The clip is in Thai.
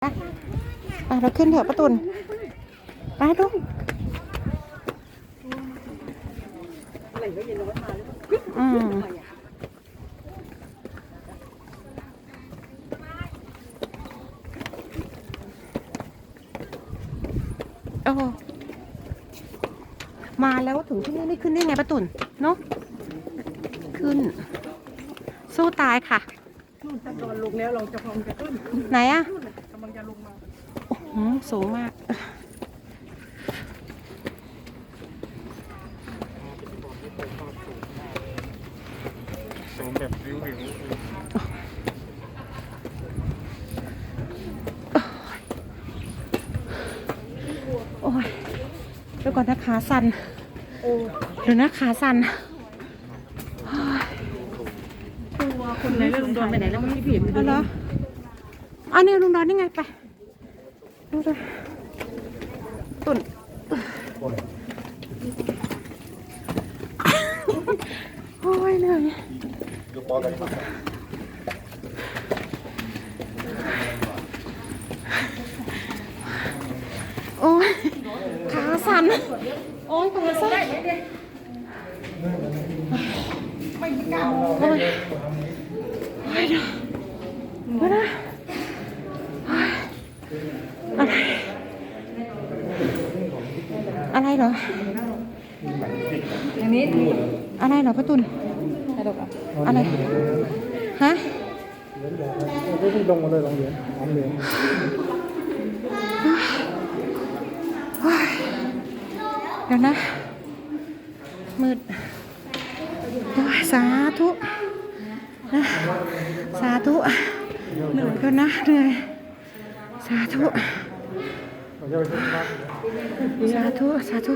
ไปเราขึ้นเถอะป้าตุนไปลูอืมโอ้มาแล้วถึงที่นี่ไม่ขึ้นได้ไงป้าตุนเนาะขึ้น สู้ตายค่ะ นู่นจะนอนลงแล้วเราจะพร้อมจะขึ้นไหนอะนู่นน่ะกำลังจะลงมาอืมสูงมากสูงแบบวิววิวโอ้ยเดี๋ยวก่อนนะขาสั่นโอ้เดี๋ยวนะขาสั่น ตัว คนไหนล้วลุงโดนไปไหนแล้วไม่ผิดเอาเหรออันนี้ลุงดอนนี่ไงไปดูดูตุ่นโอ้ยเหนื่อยโอ้ยขาสั่นโอ้ยขาสั่น โอ้ยโอ้ยเดี๋ยวเดี๋ยวนะอะไรอะไรเหรอ อันนี้อะไรเหรอพ่อตุลอะไร ฮะไม่ลงมาเลยลองเหรียญลองเหรียญเดี๋ยวนะ มืด สาธุนะสาธุเหนื่อยกันนะเหนื่อยสาธุสาธุสาธุ